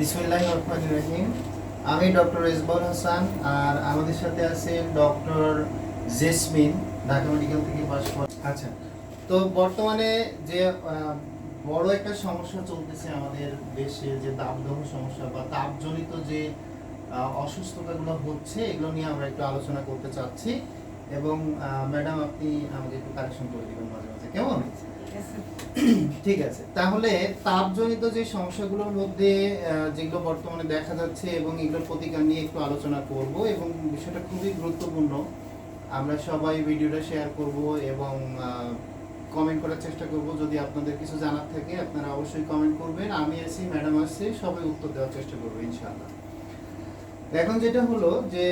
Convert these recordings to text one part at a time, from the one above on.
বিসমিল্লাহ রহমান রহিম। আমি ডক্টর ইসবর হাসান আর আমাদের সাথে আছেন ডক্টর জেসমিন, ঢাকা মেডিকেল থেকে পাস আচ্ছা তো বর্তমানে যে বড় একটা সমস্যা চলতেছে আমাদের দেশে, যে দাবদাহ সমস্যা বা তাপজনিত যে অসুস্থতাগুলো হচ্ছে, এগুলো নিয়ে আমরা একটু আলোচনা করতে চাচ্ছি। এবং ম্যাডাম, আপনি আমাকে একটু কারেকশন করে দিবেন মাঝে মাঝে। কেমন? ঠিক আছে। তাহলে তাপজনিত যে সমস্যাগুলোর মধ্যে যেগুলো বর্তমানে দেখা যাচ্ছে এবং এগুলোর প্রতিকার নিয়ে একটু আলোচনা করব এবং বিষয়টা খুবই গুরুত্বপূর্ণ। আমরা সবাই ভিডিওটা শেয়ার করব এবং কমেন্ট করার চেষ্টা করব। যদি আপনাদের কিছু জানার থাকে, আপনারা অবশ্যই কমেন্ট করবেন। আমি আছি ম্যাডাম আছে সবাই উত্তর দেওয়ার চেষ্টা করব, ইনশাআল্লাহ। এখন যেটা হলো যে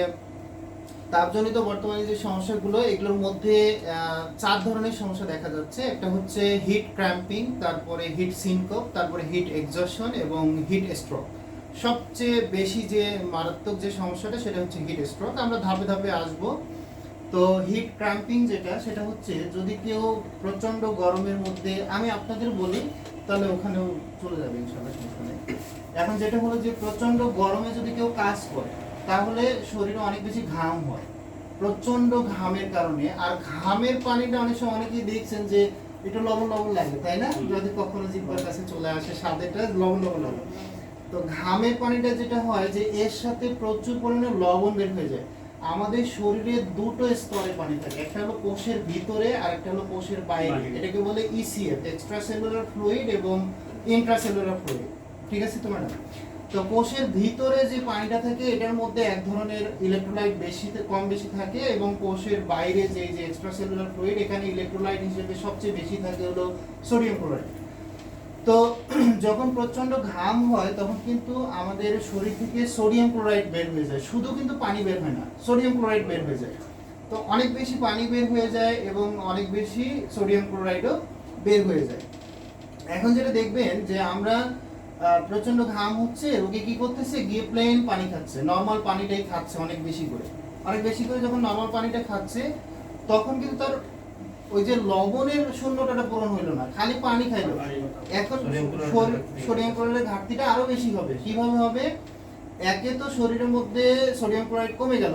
তাপজনিত বর্তমানে যে সমস্যাগুলো, এগুলোর মধ্যে চার ধরনের সমস্যা দেখা যাচ্ছে। একটা হচ্ছে হিট ক্র্যাম্পিং তারপরে হিট সিনকপ তারপরে হিট এক্সজশন এবং হিট স্ট্রোক সবচেয়ে বেশি যে মারাত্মক যে সমস্যাটা, সেটা হচ্ছে হিট স্ট্রোক আমরা ধাপে ধাপে আসব। তো হিট ক্র্যাম্পিং যেটা, সেটা হচ্ছে যদি কেউ প্রচণ্ড গরমের মধ্যে, আমি আপনাদের বলি, তাহলে ওখানেও চলে যাবে নেই। এখন যেটা হলো যে প্রচণ্ড গরমে যদি কেউ কাজ করে তাহলে শরীরে অনেক বেশি ঘাম হয়। প্রচণ্ড ঘামের কারণে। আর ঘামের পানিটা অনেক সময় অনেকেই দেখছেন যে একটু লবণ লবণ লাগে তাই না? যদি কখনো জিব্বার কাছে চলে আসে স্বাদেটা লবণ লবণ লাগে। তো ঘামের পানিটা যেটা হয় যে এর সাথে প্রচুর পরিমাণে লবণ বের হয়ে যায়। আমাদের শরীরে দুটো স্তরে পানি থাকে একটা হলো কোষের ভিতরে আর একটা হলো কোষের বাইরে। এটাকে বলে ইসিএফ এক্সট্রাসেলুলার ফ্লুইড এবং ইন্ট্রাসেলুলার ফ্লুইড ঠিক আছে তো ম্যাডাম তো কোষের ভিতরে যে পানিটা থাকে, এটার মধ্যে এক ধরনের ইলেকট্রোলাইট বেশি কম বেশি থাকে এবং কোষের বাইরে যে যে এক্সট্রা সেলুলার ফ্লুইড এখানে ইলেকট্রোলাইট হিসেবে সবচেয়ে বেশি থাকে হলো সোডিয়াম ক্লোরাইড তো যখন প্রচণ্ড ঘাম হয়, তখন কিন্তু আমাদের শরীর থেকে সোডিয়াম ক্লোরাইড বের হয়ে যায়। শুধু কিন্তু পানি বের হয় না সোডিয়াম ক্লোরাইড বের হয়ে যায়। তো অনেক বেশি পানি বের হয়ে যায় এবং অনেক বেশি সোডিয়াম ক্লোরাইডও বের হয়ে যায়। এখন যেটা দেখবেন যে আমরা প্রচণ্ড ঘাম হচ্ছে রোগী কি করতেছে? গিয়ে প্লেন পানি খাচ্ছে। নর্মাল পানিটাই খাচ্ছে অনেক বেশি করে। অনেক বেশি করে যখন নর্মাল পানিটা খাচ্ছে তখন কিন্তু তার ওই যে লবণের শূন্যতাটা পূরণ হইল না। খালি পানি খাইলো। এখন সোডিয়াম ক্লোরাইডের ঘাটতিটা আরও বেশি হবে। কীভাবে হবে? একে তো শরীরের মধ্যে সোডিয়াম ক্লোরাইড কমে গেল।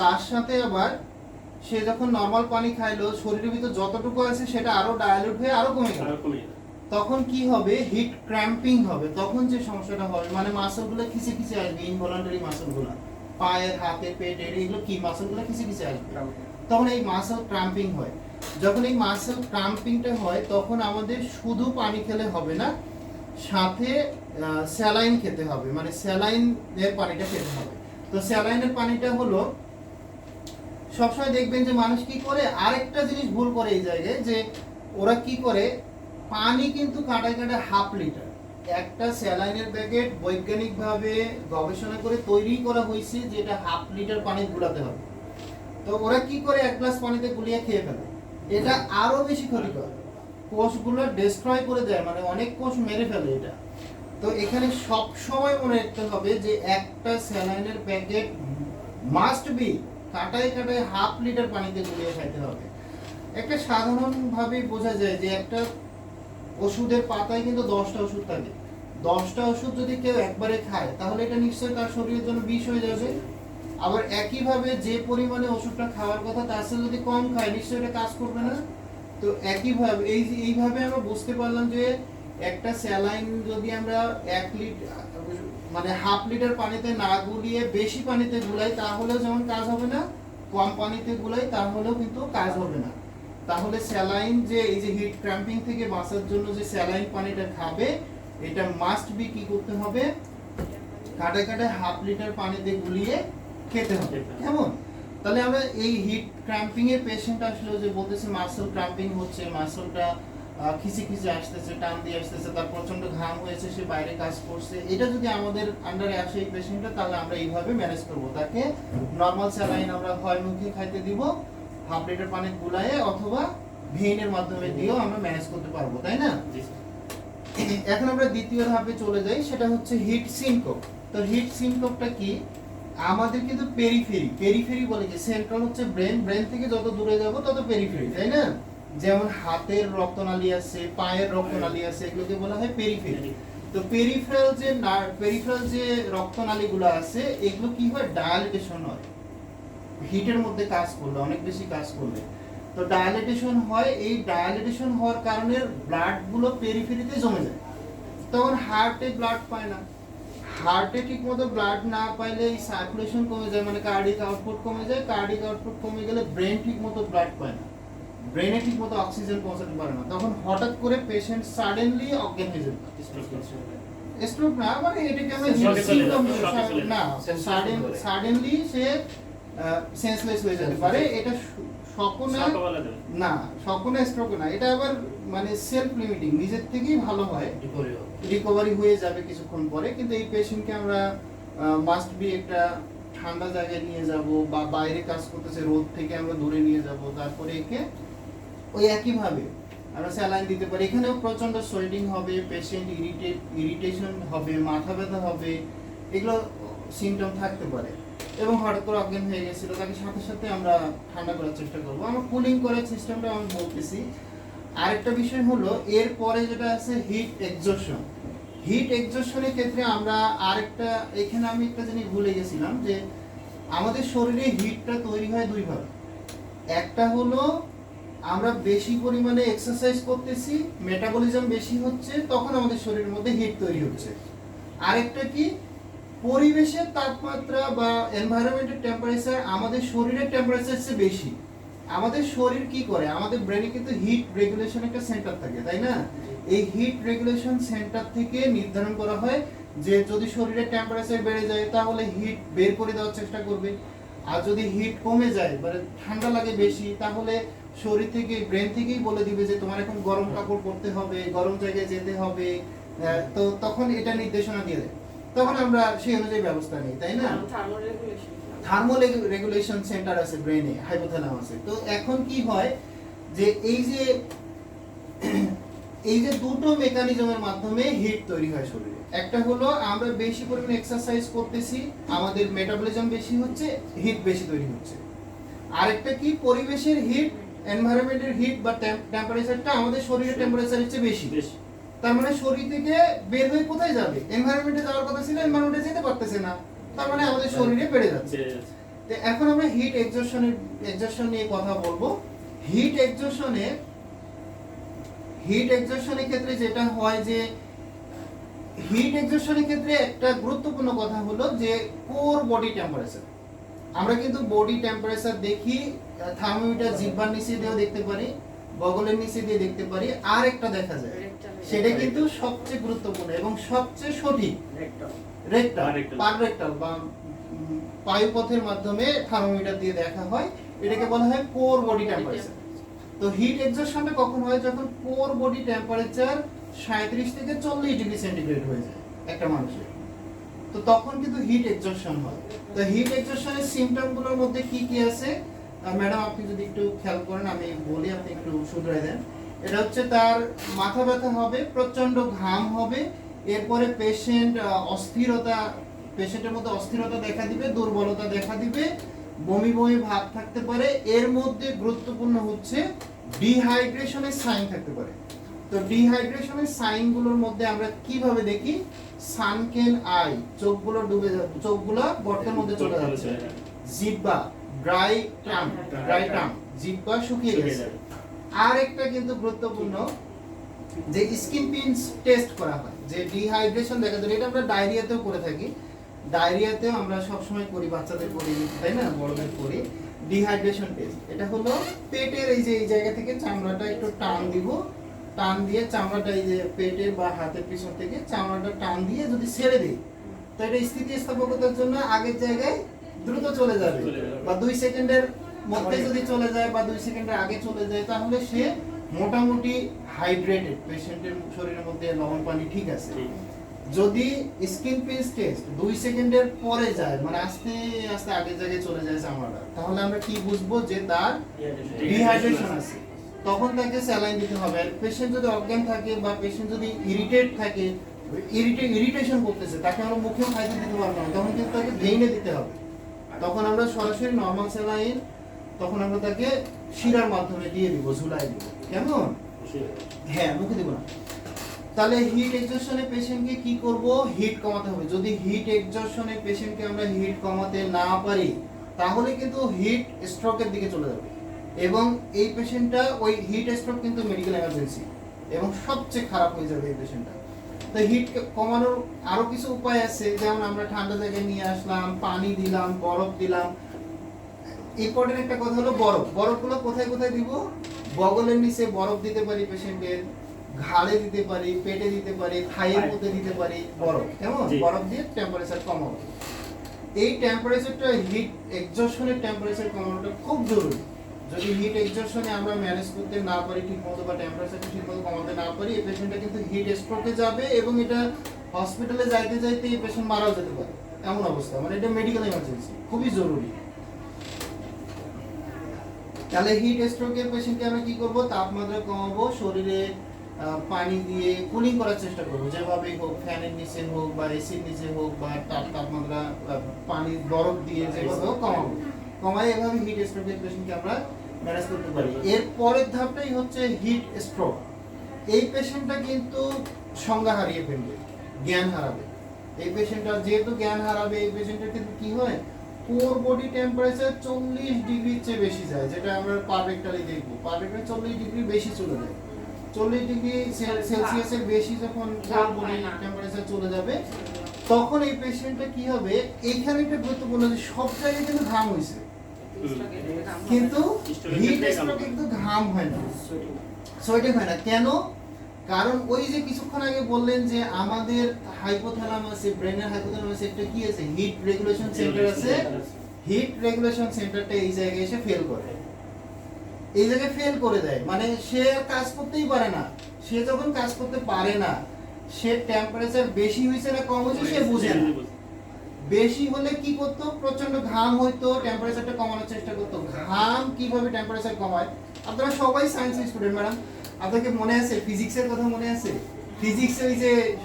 তার সাথে আবার সে যখন নর্মাল পানি খাইলো শরীরের ভিতর যতটুকু আছে সেটা আরও ডায়ালুট হয়ে আরও কমে গেল। তখন কি হবে? হিট ক্র্যাম্পিং হবে। তখন যে সমস্যাটা হবে মানে মাসলগুলো খিচে খিচে আসবে ইনভলান্টারি মাসলগুলো পায়ের, হাতে পেটের এগুলো কি? মাসলগুলো খিচে খিচে আসবে। তখন এই মাসল ক্রাম্পিং হয়। যখন এই মাসল ক্রাম্পিংটা হয়, তখন আমাদের শুধু পানি খেলে হবে না, সাথে স্যালাইন খেতে হবে। মানে স্যালাইনের পানিটা খেতে হবে। তো স্যালাইনের পানিটা হলো, সবসময় দেখবেন যে মানুষ কি করে? আরেকটা জিনিস ভুল করে এই জায়গায়, যে ওরা কি করে? পানি কিন্তু কাটায় কাটায় হাফ লিটার। একটা স্যালাইনের প্যাকেট বৈজ্ঞানিকভাবে গবেষণা করে তৈরি করা হয়েছে যে এটা হাফ লিটার পানি গুলাতে হবে। তো ওরা কি করে এক গ্লাস পানিতে গুলিয়ে খেয়ে ফেলে? এটা আরও বেশি ক্ষতিকর। কোষগুলো ডিস্ট্রয় করে দেয় মানে অনেক কোষ মেরে ফেলে এটা। তো এখানে সব সময় মনে রাখতে হবে যে একটা স্যালাইনের প্যাকেট মাস্ট বি কাটায় কাটায় হাফ লিটার পানিতে গুলিয়ে খাইতে হবে। একটা সাধারণভাবে বোঝা যায় যে একটা ওষুধের পাতায় কিন্তু দশটা ওষুধ থাকে। দশটা ওষুধ যদি কেউ একবারে খায়, তাহলে এটা নিশ্চয়ই তার শরীরের জন্য বিষ হয়ে যাবে। আবার একইভাবে যে পরিমাণে ওষুধটা খাওয়ার কথা, তার সাথে যদি কম খায়, নিশ্চয়ই এটা কাজ করবে না। তো একইভাবে, এই এইভাবে আমরা বুঝতে পারলাম যে একটা স্যালাইন যদি আমরা এক লিটার মানে হাফ লিটার পানিতে না গুলিয়ে বেশি পানিতে গুলাই, তাহলেও যেমন কাজ হবে না, কম পানিতে গুলাই, তাহলেও কিন্তু কাজ হবে না। তাহলে স্যালাইন যে এই যে হিট ক্র্যাম্পিং থেকে বাঁচার জন্য যে স্যালাইন পানিটা খাবে এটা মাস্ট বি কি করতে হবে? কাটে কাটে হাফ লিটার পানিতে গুলিয়ে খেতে হবে। কেমন? তাহলে আমরা এই হিট ক্র্যাম্পিং এর পেশেন্ট আসলে যে বলতেছে মাসল ক্র্যাম্পিং হচ্ছে মাসলটা খিচি খিচি আসতেছে টান দিয়ে আসতেছে তার প্রচণ্ড ঘাম হয়েছে সে বাইরে কাজ করছে। এটা যদি আমাদের আন্ডারে আসে এই পেশেন্টটা তাহলে আমরা এইভাবে ম্যানেজ করব। তাকে নর্মাল স্যালাইন আমরা হয় মুখে খাইতে দিব হাফ লিটার পানি গুলায়ে অথবা ভেইনের মাধ্যমে দিয়েও আমরা ম্যানেজ করতে পারব তাই না? এখন আমরা দ্বিতীয় ধাপে চলে যাই সেটা হচ্ছে হিট সিনকোপ তো হিট সিনকোপটা কি? আমাদের কিন্তু পেরিফেরি পেরিফেরি বলে কি? সেন্ট্রাল হচ্ছে ব্রেন ব্রেন থেকে যত দূরে যাব তত পেরিফেরি তাই না? যেমন হাতের রক্তনালী আছে পায়ের রক্তনালী আছে এগুলোকে বলা হয় পেরিফেরি তো তো পেরিফেরাল যে পেরিফেরাল যে রক্তনালীগুলো আছে এগুলো কি হয়? ডায়ালিটেশন হয়। হিটের মধ্যে কাজ করলে অনেক বেশি কাজ করলে তো ডায়ালিটেশন হয় এই ডায়ালিটেশন হওয়ার কারণে ব্লাডগুলো পেরিফেরিতে জমে যায়। তখন হার্টে ব্লাড পায় না। হার্টে ঠিকমতো ব্লাড না পাইলে এই সার্কুলেশন কমে যায় মানে কার্ডিক আউটপুট কমে যায়। কার্ডিক আউটপুট কমে গেলে ব্রেন ঠিকমতো ব্লাড পায় না। ব্রেনে ঠিকমতো অক্সিজেন পৌঁছাতে পারে না। তখন হঠাৎ করে পেশেন্ট সাডেনলি অজ্ঞান হয়ে যায়। স্ট্রোক না মানে এটাকে আমরা না সাডেন সাডেনলি সে সেন্সলেস হয়ে যেতে পারে। এটা যাবে। না সকলে স্ট্রোক না। এটা আবার মানে সেলফ লিমিটিং নিজের থেকেই ভালো হয়। রিকভারি হয়ে যাবে কিছুক্ষণ পরে। কিন্তু এই পেশেন্টকে আমরা মাস্ট বি একটা ঠান্ডা জায়গায় নিয়ে যাব বা বাইরে কাজ করতেছে রোদ থেকে আমরা দূরে নিয়ে যাব। তারপরে একে ওই একইভাবে আমরা স্যালাইন দিতে পারি। এখানেও প্রচণ্ড সোয়েটিং হবে পেশেন্ট ইরিটেট ইরিটেশন হবে মাথা ব্যথা হবে। এগুলো সিমটম থাকতে পারে। এবং হঠাৎ করে অজ্ঞান হয়ে গেছিল, তাকে সাথে সাথে আমরা ঠান্ডা করার চেষ্টা করব। আমরা কুলিং করার সিস্টেমটা আমি বলতেছি। আরেকটা বিষয় হলো, এরপরে যেটা আছে হিট এক্সজশন হিট এক্সজশনের ক্ষেত্রে আমরা আরেকটা, এখানে আমি একটা জিনিস ভুলে গেছিলাম যে, আমাদের শরীরে হিটটা তৈরি হয় দুইভাবে একটা হলো, আমরা বেশি পরিমাণে এক্সারসাইজ করতেছি মেটাবলিজম বেশি হচ্ছে, তখন আমাদের শরীরের মধ্যে হিট তৈরি হচ্ছে। আরেকটা কি? পরিবেশের তাপমাত্রা বা এনভায়রনমেন্টের টেম্পারেচার আমাদের শরীরের টেম্পারেচার চেয়ে বেশি। আমাদের শরীর কি করে? আমাদের ব্রেনে কিন্তু হিট রেগুলেশন একটা সেন্টার থাকে, তাই না? এই হিট রেগুলেশন সেন্টার থেকে নির্ধারণ করা হয় যে যদি শরীরের টেম্পারেচার বেড়ে যায় তাহলে হিট বের করে দেওয়ার চেষ্টা করবে। আর যদি হিট কমে যায় মানে ঠান্ডা লাগে বেশি, তাহলে শরীর থেকে ব্রেন থেকেই বলে দিবে যে তোমার এখন গরম কাপড় পরতে হবে, গরম জায়গায় যেতে হবে। তো তখন এটা নির্দেশনা দিয়ে দেয়। তখন আমরা সেই অনুযায়ী ব্যবস্থা নিই তাই না? থার্মো রেগুলেশন সেন্টার আছে ব্রেনে হাইপোথ্যালামাসে তো এখন কি হয় যে এই যে এই যে দুটো মেকানিজমের মাধ্যমে হিট তৈরি হয় শরীরে। একটা হলো আমরা বেশি পরিমাণে এক্সারসাইজ করতেছি আমাদের মেটাবলিজম বেশি হচ্ছে হিট বেশি তৈরি হচ্ছে। আরেকটা কি পরিবেশের হিট এনভায়রনমেন্টের হিট বা টেম্পারেচারটা আমাদের শরীরের টেম্পারেচারের চেয়ে বেশি। বেশ। তার মানে শরীর থেকে বের হয়ে কোথায় যাবে? এনভায়রনমেন্টে যাওয়ার কথা ছিল এনভায়রনমেন্টে যেতে পারতেছে না। তার মানে আমাদের শরীরে বেড়ে যাচ্ছে। তো এখন আমরা হিট এক্সজশনের এক্সজশন নিয়ে কথা বলব। হিট এক্সজশনে হিট এক্সজশনের ক্ষেত্রে যেটা হয় যে হিট এক্সজশনের ক্ষেত্রে একটা গুরুত্বপূর্ণ কথা হলো যে কোর বডি টেম্পারেচার আমরা কিন্তু বডি টেম্পারেচার দেখি থার্মোমিটার জিহ্বার নিচে দিয়েও দেখতে পারি বগলের নিচে দিয়ে দেখতে পারি আর একটা দেখা যায়। সেটা কিন্তু সবচেয়ে গুরুত্বপূর্ণ এবং সবচেয়ে সঠিক। রেক্টাল পার রেক্টাল বা উম, মাধ্যমে থার্মোমিটার দিয়ে দেখা হয়। এটাকে বলা হয় কোর বডি টেম্পারেচার তো হিট এক্সজশনটা কখন হয়? যখন কোর বডি টেম্পারেচার 37 থেকে 40 ডিগ্রি সেন্টিগ্রেড হয়ে যায় একটা মানুষের। তো তখন কিন্তু হিট এক্সজশন হয়। তো হিট এক্সজশনের সিম্পটমগুলোর মধ্যে কি কি আছে? ম্যাডাম আপনি যদি একটু খেয়াল করেন আমি বলি আপনি একটু শুধরাই দেন। এটা হচ্ছে তার মাথা ব্যথা হবে প্রচণ্ড ঘাম হবে এরপরে পেশেন্ট অস্থিরতা পেশেন্টের মধ্যে অস্থিরতা দেখা দিবে দুর্বলতা দেখা দিবে বমি বমি ভাব থাকতে পারে এর মধ্যে গুরুত্বপূর্ণ হচ্ছে ডিহাইড্রেশনের সাইন থাকতে পারে। তো ডিহাইড্রেশনের সাইনগুলোর মধ্যে আমরা কীভাবে দেখি? সানকেন আই চোখগুলো ডুবে যাচ্ছে চোখগুলো গর্তের মধ্যে চলে যাচ্ছে। জিব্বা ড্রাই টাং ড্রাই টাং জিব্বা শুকিয়ে গেছে। আর একটা কিন্তু গুরুত্বপূর্ণ যে স্কিন পিনস টেস্ট করা হয় যে ডিহাইড্রেশন দেখা যায় এটা আমরা ডায়রিয়াতেও করে থাকি। ডায়রিয়াতেও আমরা সবসময় করি বাচ্চাদের করি তাই না? বড়দের করি। ডিহাইড্রেশন টেস্ট এটা হলো পেটের এই যে এই জায়গা থেকে চামড়াটা একটু টান দিব। টান দিয়ে চামড়াটা এই যে পেটের বা হাতের পিছন থেকে চামড়াটা টান দিয়ে যদি ছেড়ে দিই তো এটা স্থিতিস্থাপকতার জন্য আগের জায়গায় দ্রুত চলে যাবে চলে যাবে। বা দুই সেকেন্ডের মধ্যে যদি চলে যায় বা দুই সেকেন্ডের আগে চলে যায় তাহলে সে মোটামুটি হাইড্রেটেড পেশেন্টের শরীরের মধ্যে লবণ পানি ঠিক আছে। যদি স্কিন পিস টেস্ট দুই সেকেন্ডের পরে যায় মানে আস্তে আস্তে আগের জায়গায় চলে যায় চামড়াটা তাহলে আমরা কি বুঝব যে তার ডিহাইড্রেশন আছে। তখন তাকে স্যালাইন দিতে হবে। আর পেশেন্ট যদি অজ্ঞান থাকে বা পেশেন্ট যদি ইরিটেট থাকে ইরিটেট ইরিটেশন করতেছে তাকে আমরা মুখেও খাইতে দিতে পারব না। তখন কিন্তু তাকে ভেঙে দিতে হবে। তখন আমরা সরাসরি নর্মাল স্যালাইন তখন আমরা তাকে শিরার মাধ্যমে দিয়ে দিব ঝুলাই দিব। কেমন? হ্যাঁ মুখে দিব না। তাহলে হিট এক্সজশনে পেশেন্টকে কি করব? হিট কমাতে হবে। যদি হিট এক্সজশনে পেশেন্টকে আমরা হিট কমাতে না পারি তাহলে কিন্তু হিট স্ট্রোকের দিকে চলে যাবে। এবং এই পেশেন্টটা ওই হিট স্ট্রোক কিন্তু মেডিকেল এমার্জেন্সি এবং সবচেয়ে খারাপ হয়ে যাবে এই পেশেন্টটা তো হিট কমানোর আরও কিছু উপায় আছে। যেমন আমরা ঠান্ডা জায়গায় নিয়ে আসলাম পানি দিলাম বরফ দিলাম। ইম্পর্টেন্ট একটা কথা হলো বরফ। বরফগুলো কোথায় কোথায় দিব? বগলের নিচে বরফ দিতে পারি পেশেন্টের ঘাড়ে দিতে পারি পেটে দিতে পারি থাইয়ের মধ্যে দিতে পারি বরফ। কেমন? বরফ দিয়ে টেম্পারেচার কমাবো। এই টেম্পারেচারটা হিট এক্সজশনের টেম্পারেচার কমানোটা খুব জরুরি। যদি হিট এক্সজশনে আমরা ম্যানেজ করতে না পারি ঠিকমতো বা টেম্পারেচারটা ঠিকমতো কমাতে না পারি এই পেশেন্টটা কিন্তু হিট স্ট্রোকে যাবে এবং এটা হসপিটালে যাইতে যাইতে এই পেশেন্ট মারাও যেতে পারে। এমন অবস্থা। মানে এটা মেডিকেল এমার্জেন্সি খুবই জরুরি। তাহলে হিট স্ট্রোকের পেশেন্টকে আমরা কি করব? তাপমাত্রা কমাবো শরীরে পানি দিয়ে কুলিং করার চেষ্টা করব। যেভাবেই হোক ফ্যানের নিচে হোক বা এসির নিচে হোক বা তাপ তাপমাত্রা পানি বরফ দিয়ে যেভাবে হোক কমাবো। কমাই এভাবে হিট স্ট্রোকের পেশেন্টকে আমরা ম্যানেজ করতে পারি। এর পরের ধাপটাই হচ্ছে হিট স্ট্রোক এই পেশেন্টটা কিন্তু সংজ্ঞা হারিয়ে ফেলবে জ্ঞান হারাবে। এই পেশেন্টটা যেহেতু জ্ঞান হারাবে এই পেশেন্টের কিন্তু কি হয়? কোর বডি টেম্পারেচার চল্লিশ ডিগ্রির চেয়ে বেশি যায় যেটা আমরা পারফেক্টালি দেখব। পারফেক্টালি চল্লিশ ডিগ্রি বেশি চলে যায়। চল্লিশ ডিগ্রি সেলসিয়াসের বেশি যখন কোর বডি টেম্পারেচার চলে যাবে তখন এই পেশেন্টটা কি হবে? এইখানে একটা গুরুত্বপূর্ণ যে সব জায়গায় কিন্তু ঘাম হয়েছে কিন্তু হিট স্ট্রোক কিন্তু ঘাম হয় না। সোয়েটিং হয় না। কেন? কারণ ওই যে কিছুক্ষণ আগে বললেন যে আমাদের হাইপোথ্যালামাসে ব্রেনের হাইপোথ্যালামাসে একটা কি আছে? হিট রেগুলেশন সেন্টার আছে। হিট রেগুলেশন সেন্টারটা এই জায়গায় এসে ফেল করে। এই জায়গায় ফেল করে দেয়। মানে সে কাজ করতেই পারে না। সে যখন কাজ করতে পারে না সে টেম্পারেচার বেশি হয়েছে না কম হয়েছে সে বুঝে না। বেশি হলে কি করতো? প্রচণ্ড ঘাম হইতো টেম্পারেচারটা কমানোর চেষ্টা করতো। ঘাম কীভাবে টেম্পারেচার কমায়? আপনারা সবাই সায়েন্স স্টুডেন্ট ম্যাডাম আপনাকে মনে আছে? ফিজিক্সের কথা মনে আছে? ফিজিক্সে ওই যে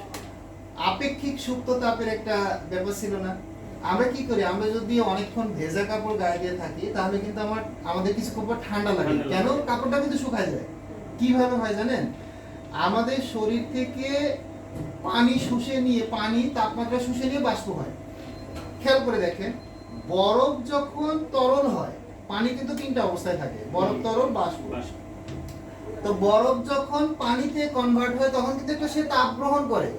আপেক্ষিক সুপ্ত তাপের একটা ব্যাপার ছিল না? আমরা কি করি? আমরা যদি অনেকক্ষণ ভেজা কাপড় গায়ে দিয়ে থাকি তাহলে কিন্তু আমার আমাদের কিছু কাপড় ঠান্ডা লাগে। ঠান্ডা লাগে। কেন? কাপড়টা কিন্তু শুকায় যায়। কীভাবে হয় জানেন? আমাদের শরীর থেকে পানি শুষে নিয়ে পানি তাপমাত্রা শুষে নিয়ে বাষ্প হয়। খেয়াল করে দেখেন বরফ যখন তরল হয় পানি কিন্তু তিনটা অবস্থায় থাকে। বরফ তরল বাষ্প। তো বরফ যখন পানিতে কনভার্ট হয় তখন কিন্তু একটা সে তাপ গ্রহণ করে।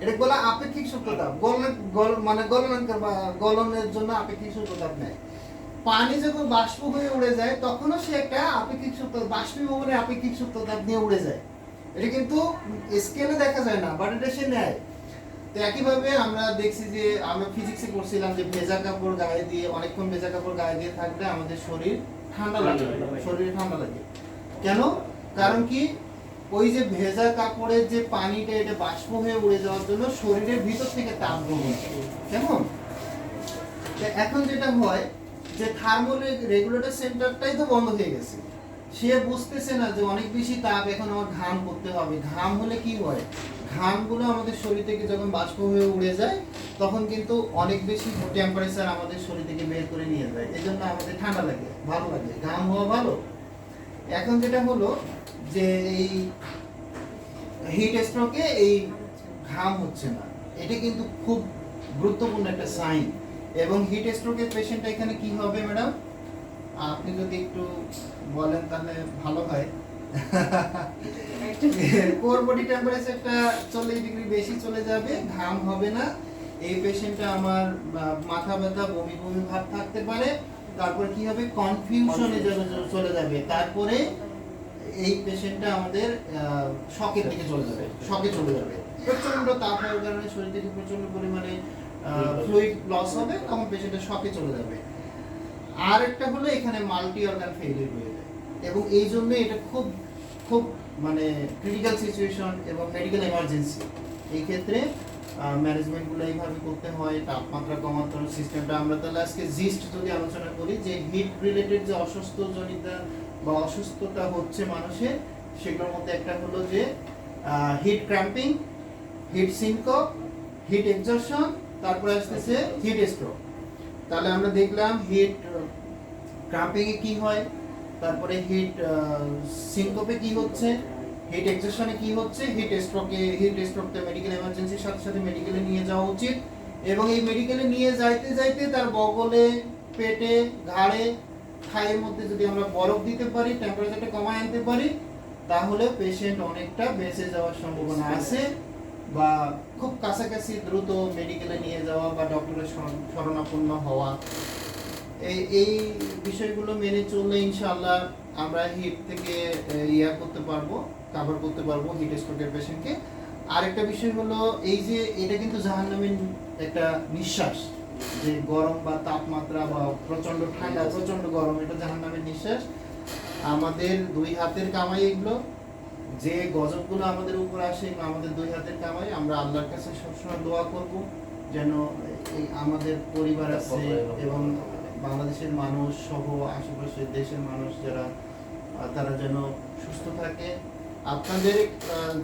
এটা বলা আপেক্ষিক সূত্রতাপ গলনের গল মানে গলনাঙ্কের বা গলনের জন্য আপেক্ষিক সূত্রতাপ নেয়। পানি যখন বাষ্প হয়ে উড়ে যায় তখনও সে একটা আপেক্ষিক সূত্র বাষ্পীভবনে আপেক্ষিক সূত্রতাপ নিয়ে উড়ে যায়। এটা কিন্তু স্কেলে দেখা যায় না বাট এটা সে নেয়। তো একইভাবে আমরা দেখছি যে আমরা ফিজিক্সে পড়ছিলাম যে ভেজা কাপড় গায়ে দিয়ে অনেকক্ষণ ভেজা কাপড় গায়ে দিয়ে থাকলে আমাদের শরীর ঠান্ডা লাগে। শরীরে ঠান্ডা লাগে। কেন? কারণ কি? ওই যে ভেজা কাপড়ের যে পানিটা, এটা বাষ্প হয়ে উড়ে যাওয়ার জন্য শরীরের ভিতর থেকে তাপ গ্রহণ। কেমন? এখন যেটা হয় যে থার্মোল রেগুলেটর সেন্টারটাই তো বন্ধ হয়ে গেছে। সে বুঝতেছে না যে অনেক বেশি তাপ এখন আমার ঘাম করতে হবে। ঘাম হলে কি হয়? ঘামগুলো আমাদের শরীর থেকে যখন বাষ্প হয়ে উড়ে যায়, তখন কিন্তু অনেক বেশি টেম্পারেচার আমাদের শরীর থেকে বের করে নিয়ে যায়। এই জন্য আমাদের ঠান্ডা লাগে, ভালো লাগে। ঘাম হওয়া ভালো? এখন যেটা হলো যে এই হিট স্ট্রোকে এই ঘাম হচ্ছে না। এটা কিন্তু খুব গুরুত্বপূর্ণ একটা সাইন এবং হিট স্ট্রোকের পেশেন্ট এখানে কি হবে ম্যাডাম আপনি যদি একটু বলেন তাহলে ভালো হয়। কোর বডি টেম্পারেচারটা চল্লিশ ডিগ্রি বেশি চলে যাবে ঘাম হবে না। এই পেশেন্টটা আমার মাথা ব্যথা বমি বমি ভাব থাকতে পারে। তারপর কি হবে? কনফিউশনে চলে যাবে। তারপরে এই পেশেন্টটা আমাদের শকের দিকে চলে যাবে। শকে চলে যাবে। প্রচণ্ড তাপ হওয়ার কারণে শরীর থেকে প্রচণ্ড পরিমাণে ফ্লুইড লস হবে। তখন পেশেন্টের শকে চলে যাবে। আর একটা হলো এখানে মাল্টি অর্গান ফেলিয়ার হয়ে যায়। এবং এই জন্য এটা খুব খুব মানে ক্রিটিক্যাল সিচুয়েশন এবং মেডিকেল এমার্জেন্সি এই ক্ষেত্রে ম্যানেজমেন্টগুলো এইভাবে করতে হয়, তাপমাত্রা কমানোর সিস্টেমটা আমরা তাহলে আজকে জিস্ট যদি আলোচনা করি যে হিট রিলেটেড যে অসুস্থ জনিতা বা অসুস্থতা হচ্ছে মানুষের, সেগুলোর মধ্যে একটা হলো যে heat cramping heat syncope heat exhaustion তারপরে আসতেছে হিট স্ট্রোক তাহলে আমরা দেখলাম হিট ক্রাম্পিং এ কি হয়, তারপরে হিট সিনকোপে কি হচ্ছে হিট এক্সেশনে কি হচ্ছে? হিট স্ট্রোকে হিট স্ট্রোকটা মেডিকেল এমার্জেন্সির সাথে সাথে মেডিকেলে নিয়ে যাওয়া উচিত। এবং এই মেডিকেলে নিয়ে যাইতে যাইতে তার বগলে পেটে ঘাড়ে খায়ের মধ্যে যদি আমরা বরফ দিতে পারি টেম্পারেচারটা কমায় আনতে পারি তাহলে পেশেন্ট অনেকটা বেঁচে যাওয়ার সম্ভাবনা আছে বা খুব কাছাকাছি দ্রুত মেডিকেলে নিয়ে যাওয়া বা ডক্টরের শরণাপন্ন হওয়া। এই এই বিষয়গুলো মেনে চললে ইনশাল্লাহ আমরা হিট থেকে ইয়া করতে পারব। কাভার করতে পারব হিট স্ট্রোকের পেশেন্টকে আরেকটা বিষয় হলো এই যে এটা কিন্তু জাহান্নামের একটা নিঃশ্বাস যে গরম বা তাপমাত্রা বা প্রচণ্ড ঠান্ডা প্রচণ্ড গরম এটা জাহান্নামের নিঃশ্বাস। আমাদের দুই হাতের কামাই এগুলো যে গজবগুলো আমাদের উপর আসে এগুলো আমাদের দুই হাতের কামাই। আমরা আল্লাহর কাছে সবসময় দোয়া করব যেন এই আমাদের পরিবার আছে এবং বাংলাদেশের মানুষ সহ আশেপাশের দেশের মানুষ যারা তারা যেন সুস্থ থাকে। আপনাদের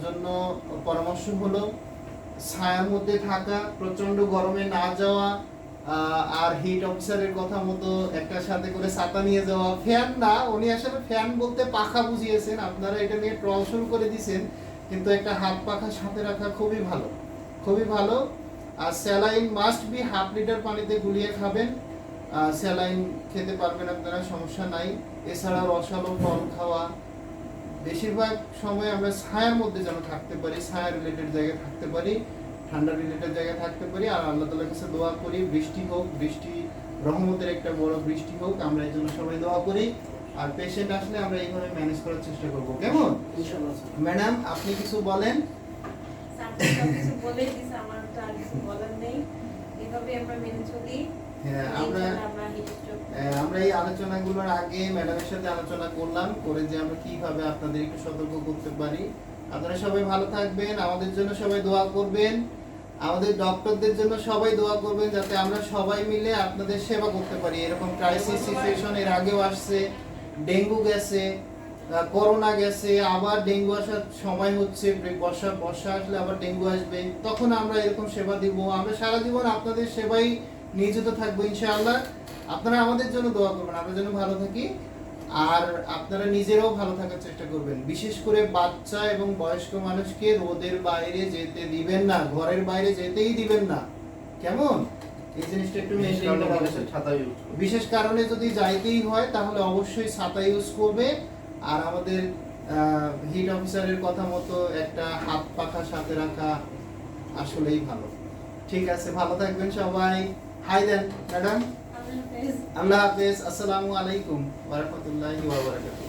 জন্য পরামর্শ হলো ছায়ার মধ্যে থাকা প্রচণ্ড গরমে না যাওয়া আর হিট অফিসারের কথা মতো একটা সাথে করে ছাতা নিয়ে যাওয়া। ফ্যান না, উনি আসলে ফ্যান বলতে পাখা বুঝিয়েছেন, আপনারা এটা নিয়ে ট্রল শুরু করে দিয়েছেন কিন্তু একটা হাত পাখা সাথে রাখা খুবই ভালো। খুবই ভালো। আর saline must be half litre পানিতে গুলিয়ে খাবেন। স্যালাইন খেতে পারবেন আপনারা, সমস্যা নাই। এছাড়াও রসালো ফল খাওয়া বেশিরভাগ সময় আমরা ছায়ার মধ্যে যেন থাকতে পারি ছায়া রিলেটেড জায়গায় থাকতে পারি ঠান্ডা রিলেটেড জায়গায় থাকতে পারি। আর আল্লাহ তালার কাছে দোয়া করি বৃষ্টি হোক বৃষ্টি রহমতের একটা বড় বৃষ্টি হোক আমরা এই জন্য সবাই দোয়া করি। আর পেশেন্ট আসলে আমরা এইভাবে ম্যানেজ করার চেষ্টা করব। কেমন? ম্যাডাম আপনি কিছু বলেন? স্যার কিছু বলেই দিছে, আমার তো আর কিছু বলার নেই। এভাবে আমরা মেনে চলি। হ্যাঁ আমরা ইনশাআল্লাহ আমরা হিট স্ট্রোক এই আলোচনাগুলোর আগে ম্যাডামের সাথে আলোচনা করলাম করে যে আমরা কীভাবে আপনাদের একটু সতর্ক করতে পারি। আপনারা সবাই ভালো থাকবেন আমাদের জন্য সবাই দোয়া করবেন। আমাদের ডক্টরদের জন্য সবাই দোয়া করবেন যাতে আমরা সবাই মিলে আপনাদের সেবা করতে পারি। এরকম ক্রাইসিস সিচুয়েশন এর আগেও আসছে ডেঙ্গু গেছে করোনা গেছে আবার ডেঙ্গু আসার সময় হচ্ছে বর্ষা বর্ষা আসলে আবার ডেঙ্গু আসবে। তখন আমরা এরকম সেবা দিব। আমরা সারা জীবন আপনাদের সেবাই নিয়োজিত থাকব ইনশাআল্লাহ। আপনারা আমাদের জন্য দোয়া করবেন আমরা যেন ভালো থাকি। আর আপনারা নিজেরাও ভালো থাকার চেষ্টা করবেন। বিশেষ করে বাচ্চা এবং বয়স্ক মানুষকে রোদের বাইরে যেতে দিবেন না ঘরের বাইরে যেতেই দিবেন না। কেমন? এই জিনিসটা একটু বিশেষ কারণে যদি যাইতেই হয় তাহলে অবশ্যই ছাতা ইউজ করবে। আর আমাদের হিট অফিসারের কথা মতো একটা হাত পাখা সাথে রাখা আসলেই ভালো। ঠিক আছে ভালো থাকবেন সবাই। হাই দেন ম্যাডাম আল্লাহ হাফেজ। আসসালামু আলাইকুম ওয়া রাহমাতুল্লাহি ওয়া বারাকাতুহু